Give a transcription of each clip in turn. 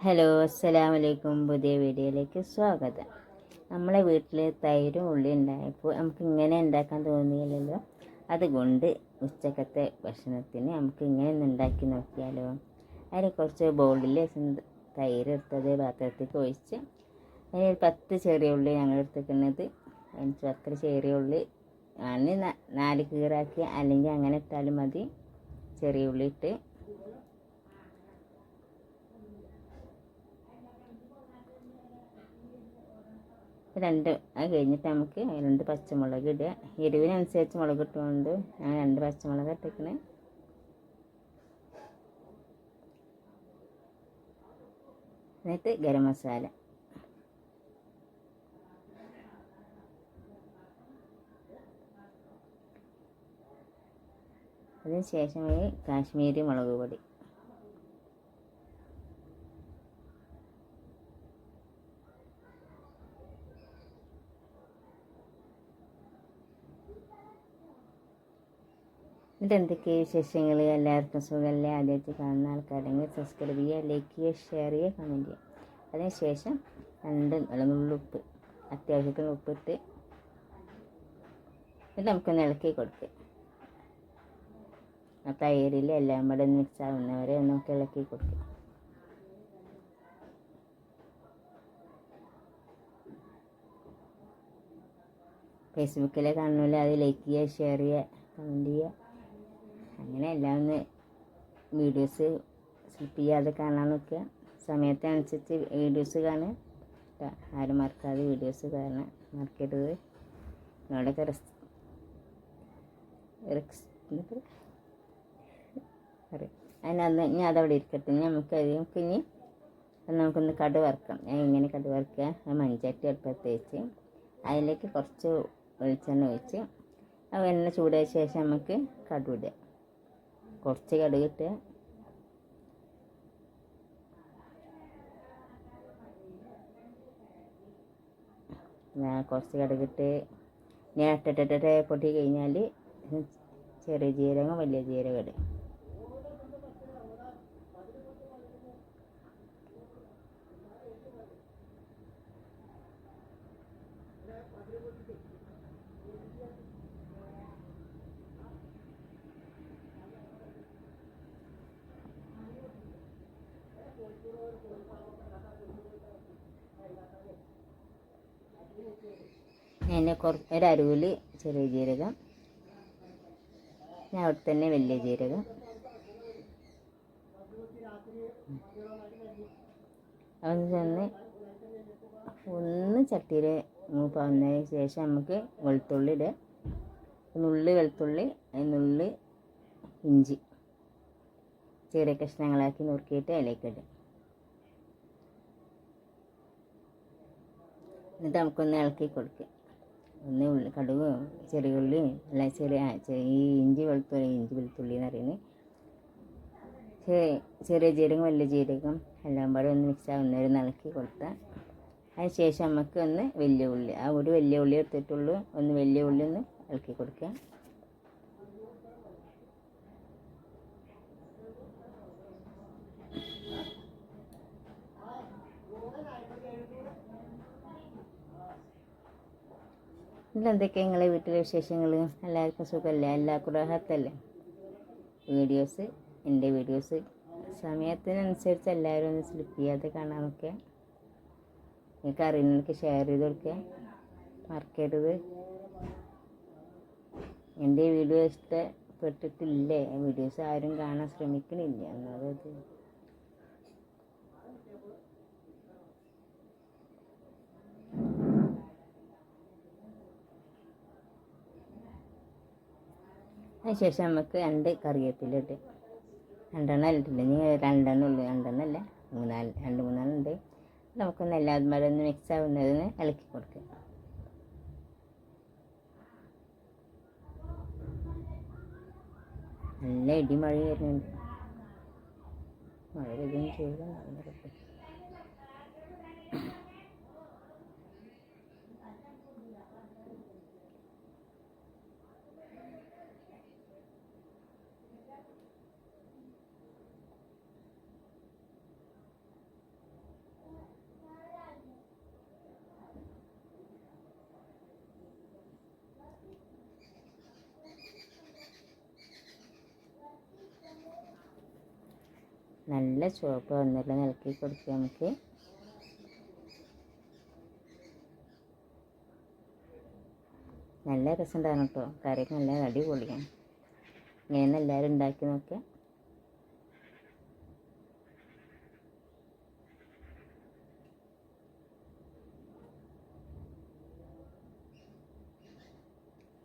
Hello അസ്സലാം വലൈക്കും പുതിയ വീഡിയോയിലേക്ക് സ്വാഗതം. നമ്മളെ വീട്ടിൽ തൈരും ഉള്ളി ഉണ്ടായപ്പോൾ നമുക്ക് ഇങ്ങനെ ഉണ്ടാക്കാൻ തോന്നിയില്ലല്ലോ. അതുകൊണ്ട് ഉച്ചക്കത്തെ ഭക്ഷണത്തിന് നമുക്ക് ഇങ്ങനെ ഒന്ന് ഉണ്ടാക്കി നോക്കിയാലോ. അതിന് കുറച്ച് ബൗളിൽ തൈര് എടുത്തത് പാത്രത്തേക്ക് ഒഴിച്ച് അതിന് പത്ത് ചെറിയ ഉള്ളി ഞങ്ങൾ എടുത്തിരിക്കുന്നത്. അഞ്ച് പത്ത് ചെറിയ ഉള്ളി ആണ് നാല് കീറാക്കി അല്ലെങ്കിൽ അങ്ങനെ ഇട്ടാലും മതി. ചെറിയ ഉള്ളി ഇട്ട് രണ്ട് അത് കഴിഞ്ഞിട്ട് നമുക്ക് രണ്ട് പച്ചമുളക് ഇടുക. എരിവിനനുസരിച്ച് മുളക് ഇട്ടുകൊണ്ട് ഞാൻ രണ്ട് പച്ചമുളക് ഇട്ടേക്കണേ. എന്നിട്ട് ഗരം മസാല. അതിന് ശേഷം കാശ്മീരി മുളക് പൊടി. എന്നിട്ട് എന്തൊക്കെ വിശേഷങ്ങൾ എല്ലാവർക്കും സുഖമല്ലേ ആദ്യമായിട്ട് കാണുന്ന ആൾക്കാരെങ്കിൽ സബ്സ്ക്രൈബ് ചെയ്യുക ലൈക്ക് ചെയ്യുക ഷെയർ ചെയ്യുക കമന്റ് ചെയ്യുക. അതിനുശേഷം രണ്ട് ഇളനുള്ള ഉപ്പ് അത്യാവശ്യത്തിന് ഉപ്പിട്ട് എന്നിട്ട് നമുക്കൊന്ന് ഇളക്കി കൊടുക്കുക ആ തൈരിൽ എല്ലാം കൂടെ മിക്സ് ആവുന്നവരെ നമുക്ക് ഇളക്കി കൊടുക്കുക ഫേസ്ബുക്കിലെ കാണുന്നില്ല അത് ലൈക്ക് ചെയ്യുക ഷെയർ ചെയ്യുക കമന്റ് ചെയ്യുക. അങ്ങനെ എല്ലാം ഒന്ന് വീഡിയോസ് സ്ലിപ്പ് ചെയ്യാതെ കാണാൻ നോക്കുക സമയത്തനുസരിച്ച് വീഡിയോസ് കാണുക. ആരും മറക്കാതെ വീഡിയോസ് കാണാൻ മറക്കരുത്. നമ്മുടെ റെസ് റിക്സ് അതിനന്ന് ഇനി അതവിടെ ഇരിക്കട്ടെ. നമുക്ക് നമുക്ക് ഇനി നമുക്കൊന്ന് കടു വറക്കാം. ഞാൻ ഇങ്ങനെ കടു വറക്കുക. ആ മൺചട്ടി അടുപ്പത്ത് വെച്ച് അതിലേക്ക് കുറച്ച് വെളിച്ചെണ്ണ ഒഴിച്ച് എണ്ണ ചൂടായ ശേഷം നമുക്ക് കടുവിടുക. കുറച്ച് കടുകിട്ട് ഞാൻ കുറച്ച് കടുകിട്ട് ഞാൻ ഇട്ടിട്ടിട്ട് പൊട്ടി കഴിഞ്ഞാൽ ചെറിയ ജീരകം വലിയ ജീരകം ഇടും ഞാൻ കുറ ഒരരുവിൽ ചെറിയ ജീരകം. ഞാൻ അവിടെ തന്നെ വലിയ ജീരകം. അതൊന്ന് ചെന്ന് ഒന്ന് ചട്ടിയിൽ മൂപ്പാവുന്നതിന് ശേഷം നമുക്ക് വെളുത്തുള്ളി ഇടുക. നുള്ളി വെളുത്തുള്ളി നുള്ളി ഇഞ്ചി. ചെറിയ കഷ്ണങ്ങളാക്കി നുറുക്കിയിട്ട് അതിലേക്ക് ഇടുക. എന്നിട്ട് നമുക്കൊന്ന് ഇളക്കി കൊടുക്കുക ഒന്ന് ഉള്ളി കടുക് ചെറിയ ഉള്ളി അല്ല ചെറിയ ഈ ഇഞ്ചി വെളുത്തുള്ളി ഇഞ്ചി വെളുത്തുള്ളി എന്ന് പറയുന്നത്. ചെറിയ ജീരകം വലിയ ജീരകം എല്ലാം പാടെ ഒന്ന് മിക്സ് ആവുന്നവരെ ഇളക്കി കൊടുത്താൽ അതിന് ശേഷം നമുക്ക് ഒന്ന് വലിയ ഉള്ളി ആ ഒരു വലിയ ഉള്ളി എടുത്തിട്ടുള്ളൂ. ഒന്ന് വലിയ ഉള്ളി ഒന്ന് ഇളക്കി കൊടുക്കുക എന്തൊക്കെയാണ് നിങ്ങളെ വീട്ടിലെ വിശേഷങ്ങൾ എല്ലാവർക്കും സുഖമല്ലേ എല്ലാ കുടഹത്തല്ലേ വീഡിയോസ് എന്റെ വീഡിയോസ്. സമയത്തിനനുസരിച്ച് എല്ലാവരും ഒന്ന് സ്ലിപ്പ് ചെയ്യാതെ കാണാൻ നോക്കുക നിങ്ങൾക്ക് അറിയുന്നവർക്ക് ഷെയർ ചെയ്ത് കൊടുക്കുക. മറക്കരുത്. എന്റെ വീഡിയോ ഇഷ്ടപ്പെട്ടിട്ടില്ലേ? വീഡിയോസ് ആരും കാണാൻ ശ്രമിക്കണില്ല. എന്നത് അതിനുശേഷം നമുക്ക് രണ്ട് കറിവേപ്പില ഇട്ട് രണ്ടെണ്ണം ഇട്ടില്ല ഇനി രണ്ടെണ്ണം ഉള്ളു. രണ്ടെണ്ണം അല്ല. മൂന്നാൽ രണ്ട് മൂന്നെണ്ണം ഉണ്ട്. നമുക്കൊന്ന് എല്ലാവരും ഒന്ന് മിക്സ് ആവുന്നതിന് ഇളക്കി കൊടുക്കുക നല്ല ഇടി മഴ വരുന്നുണ്ട്. മഴ പെയ്യുകയും ചെയ്ത നല്ല ചുവപ്പ് വന്നിട്ട് നിലക്കി കൊടുക്കുക നമുക്ക്. നല്ല രസമുണ്ടായിരുന്നു കേട്ടോ. കറിയൊക്കെ നല്ല അടിപൊളിയാണ്. ഇങ്ങനെ എല്ലാവരും ഉണ്ടാക്കി നോക്കുക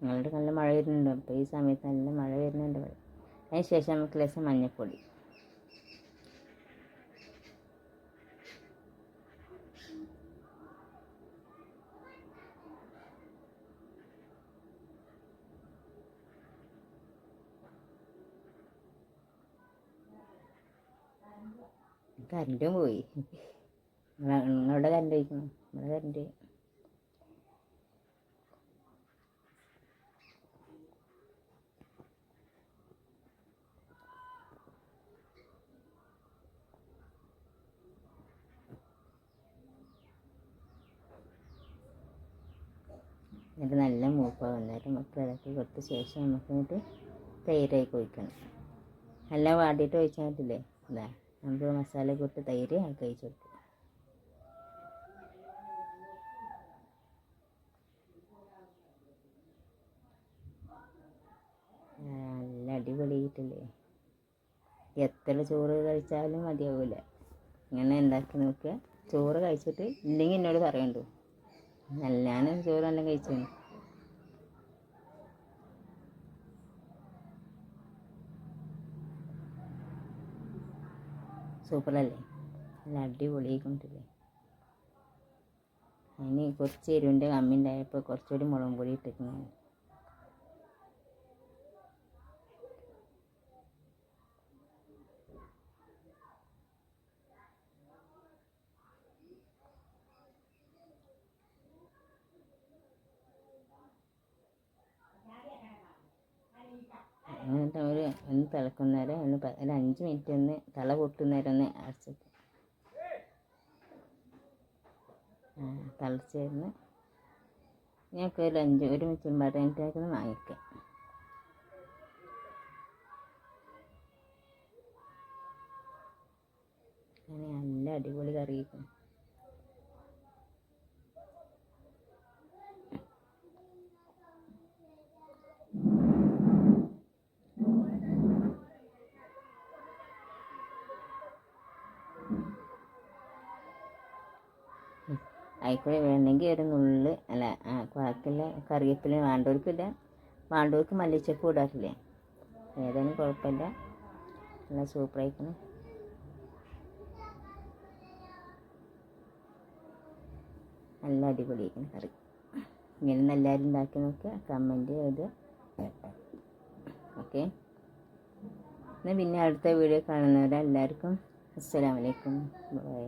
ഞങ്ങളുടെ നല്ല മഴ വരുന്നുണ്ട്. അപ്പോൾ ഈ സമയത്ത് നല്ല മഴ വരുന്നുണ്ട് അതിന് ശേഷം നമുക്ക് ലേശം മഞ്ഞൾപ്പൊടി കറണ്ടും പോയി നിങ്ങള- നിങ്ങളുടെ കറണ്ട് പോയിക്കണം നമ്മുടെ കറണ്ട് എന്നിട്ട് നല്ല മൂപ്പാവും എന്നിട്ട് നമുക്ക് ഇളക്കി കൊടുത്ത ശേഷം നമുക്ക് എന്നിട്ട് തൈരായി ഒഴിക്കണം നല്ല വാടിയിട്ട് ഒഴിച്ചാൽ മതില്ലേ ഇതാ നമുക്ക് മസാല കൂട്ട് തൈര് അത് ഒഴിച്ച് കൊടുക്കും നല്ല അടിപൊളിയായിട്ടില്ലേ എത്ര ചോറ് കഴിച്ചാലും മതിയാവില്ല ഇങ്ങനെ ഉണ്ടാക്കി നോക്കുക. ചോറ് കഴിച്ചിട്ട് ഇല്ലെങ്കിൽ എന്നോട് പറയണ്ടു. നല്ലാണ് ചോറ് നല്ല കഴിച്ചു സൂപ്പറല്ലേ? നല്ല അടിപൊളിയായിക്കൊണ്ടില്ലേ അതിന് കുറച്ച് എരിവിന്റെ കമ്മി ഉണ്ടായപ്പോൾ കുറച്ചുകൂടി മുളകും പൊടി ഇട്ടിരിക്കുന്നു എന്നിട്ട് ഒരു ഒന്ന് തിളക്കുന്നേരം ഒന്ന് ഒരു അഞ്ച് മിനിറ്റ് ഒന്ന് തല പൊട്ടുന്നേരം ഒന്ന് അടച്ചിട്ട്. തിളച്ചിരുന്ന് ഞങ്ങൾക്ക് ഒരു അഞ്ച് ഒരു മിനിറ്റ് പതിനഞ്ചായിട്ടൊന്ന് വാങ്ങിക്കാം. അങ്ങനെ നല്ല അടിപൊളി കറി ആയിക്കോട്ടെ വേണമെങ്കിൽ ഒരു നുള്ള് അല്ല ബാക്കിയുള്ള കറിവേപ്പില വേണ്ടവർക്കില്ല വേണ്ടവർക്ക് മല്ലിച്ചപ്പ് ഇടാറില്ലേ? ഏതായാലും കുഴപ്പമില്ല. നല്ല സൂപ്പറായിരിക്കണം നല്ല അടിപൊളിയായിരിക്കണം കറി. ഇങ്ങനെ എല്ലാവരും ഉണ്ടാക്കി നോക്കുക കമന്റ് ചെയ്ത്. ഓക്കെ. എന്നാൽ പിന്നെ അടുത്ത വീഡിയോ കാണുന്നവരെല്ലാവർക്കും അസ്സലാമലൈക്കും ബൈ.